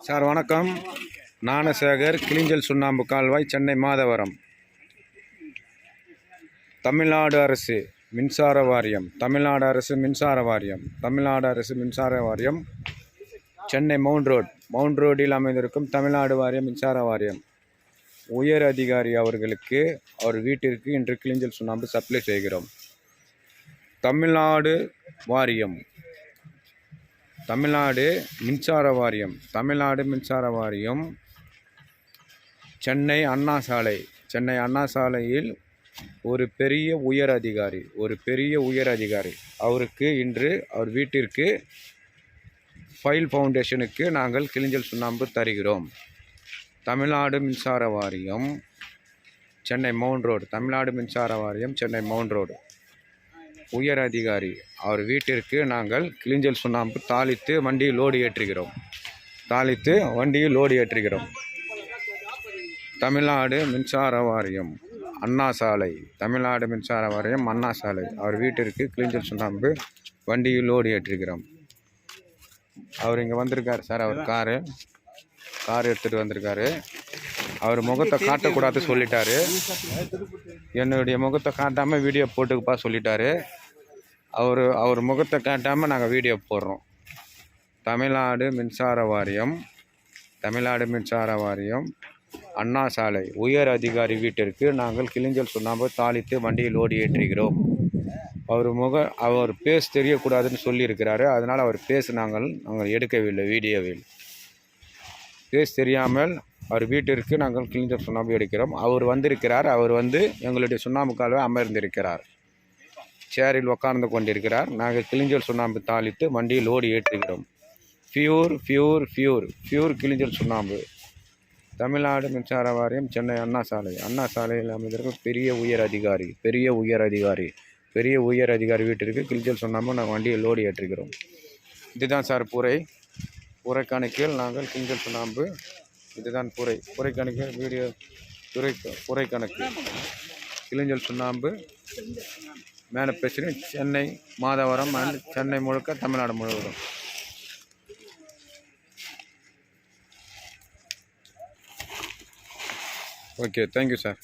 Sir வணக்கம். ஞானசேகர் கிளிஞ்சல் சுண்ணாம்பு கால்வாய் சென்னை மாதவரம். தமிழ்நாடு அரசு மின்சார வாரியம். தமிழ்நாடு அரசு மின்சார வாரியம். தமிழ்நாடு அரசு மின்சார வாரியம் சென்னை மவுண்ட் ரோட். மவுண்ட் ரோடில் அமைந்திருக்கும் தமிழ்நாடு வாரியம் மின்சார வாரியம். உயர் அதிகாரி அவர்களுக்கு அவர் வீட்டிற்கு இன்று கிளிஞ்சல் சுண்ணாம்பு சப்ளை செய்கிறோம். தமிழ்நாடு வாரியம். தமிழ்நாடு மின்சார வாரியம் தமிழ்நாடு மின்சார வாரியம் சென்னை அண்ணா சாலை. சென்னை அண்ணா சாலையில் ஒரு பெரிய உயர் அதிகாரி ஒரு பெரிய உயர் அதிகாரி. அவருக்கு இன்று அவர் வீட்டிற்கு ஃபைல் ஃபவுண்டேஷனுக்கு நாங்கள் கிளிஞ்சல் சுண்ணாம்பு தருகிறோம். தமிழ்நாடு மின்சார வாரியம் சென்னை மவுண்ட் ரோடு. தமிழ்நாடு மின்சார வாரியம் சென்னை மவுண்ட் ரோடு. உயர் அதிகாரி அவர் வீட்டிற்கு நாங்கள் கிளிஞ்சல் சுண்ணாம்பு தாளித்து வண்டியில் லோடு ஏற்றுகிறோம். தாளித்து வண்டியில் லோடு ஏற்றுகிறோம். தமிழ்நாடு மின்சார வாரியம் அண்ணா சாலை. தமிழ்நாடு மின்சார வாரியம் அண்ணா சாலை. அவர் வீட்டிற்கு கிளிஞ்சல் சுண்ணாம்பு வண்டியில் லோடு ஏற்றுகிறோம். அவர் இங்கே வந்திருக்கார் சார். அவர் காரு கார் எடுத்துகிட்டு வந்திருக்காரு. அவர் முகத்தை காட்டக்கூடாது சொல்லிட்டாரு. என்னுடைய முகத்தை காட்டாமல் வீடியோ போட்டுக்கப்பா சொல்லிட்டாரு. அவர் அவர் முகத்தை காட்டாமல் நாங்கள் வீடியோ போடுறோம். தமிழ்நாடு மின்சார வாரியம் தமிழ்நாடு மின்சார வாரியம் அண்ணா சாலை உயர் அதிகாரி வீட்டிற்கு நாங்கள் கிளிஞ்சல் சுண்ணாம்பு தாளித்து வண்டியில் ஓடி ஏற்றுகிறோம். அவர் முக அவர் பேஸ் தெரியக்கூடாதுன்னு சொல்லியிருக்கிறாரு. அதனால் அவர் பேஸ் நாங்கள் நாங்கள் எடுக்கவில்லை வீடியோவில். பேஸ் தெரியாமல் அவர் வீட்டிற்கு நாங்கள் கிளிஞ்சல் சுண்ணாம்பு எடுக்கிறோம். அவர் வந்திருக்கிறார். அவர் வந்து எங்களுடைய சுண்ணாம்புக்காக அமர்ந்திருக்கிறார். சேரில் உட்கார்ந்து கொண்டிருக்கிறார். நாங்கள் கிளிஞ்சல் சுண்ணாம்பு தாளித்து வண்டியில் லோடு ஏற்றுகிறோம். ஃபியூர் ஃபியூர் ஃபியூர் ஃபியூர் கிளிஞ்சல் சுண்ணாம்பு. தமிழ்நாடு மின்சார வாரியம் சென்னை அண்ணா சாலை. அண்ணா சாலையில் அமைந்திருக்கும் பெரிய உயர் அதிகாரி பெரிய உயர் அதிகாரி பெரிய உயர் அதிகாரி வீட்டிற்கு கிளிஞ்சல் சுண்ணாம்பு நாங்கள் வண்டியில் லோடு ஏற்றுகிறோம். இதுதான் சார் புரை. புரை கணக்கில் நாங்கள் கிளிஞ்சல் சுண்ணாம்பு. இதுதான் புரை. புரை கணக்கில் வீடியோ துறை புரை கணக்கு கிளிஞ்சல் சுண்ணாம்பு மேலே பேசுகிறேன் சென்னை மாதவரம் அண்ட் சென்னை முழுக்க தமிழ்நாடு முழுவதும். Okay thank you sir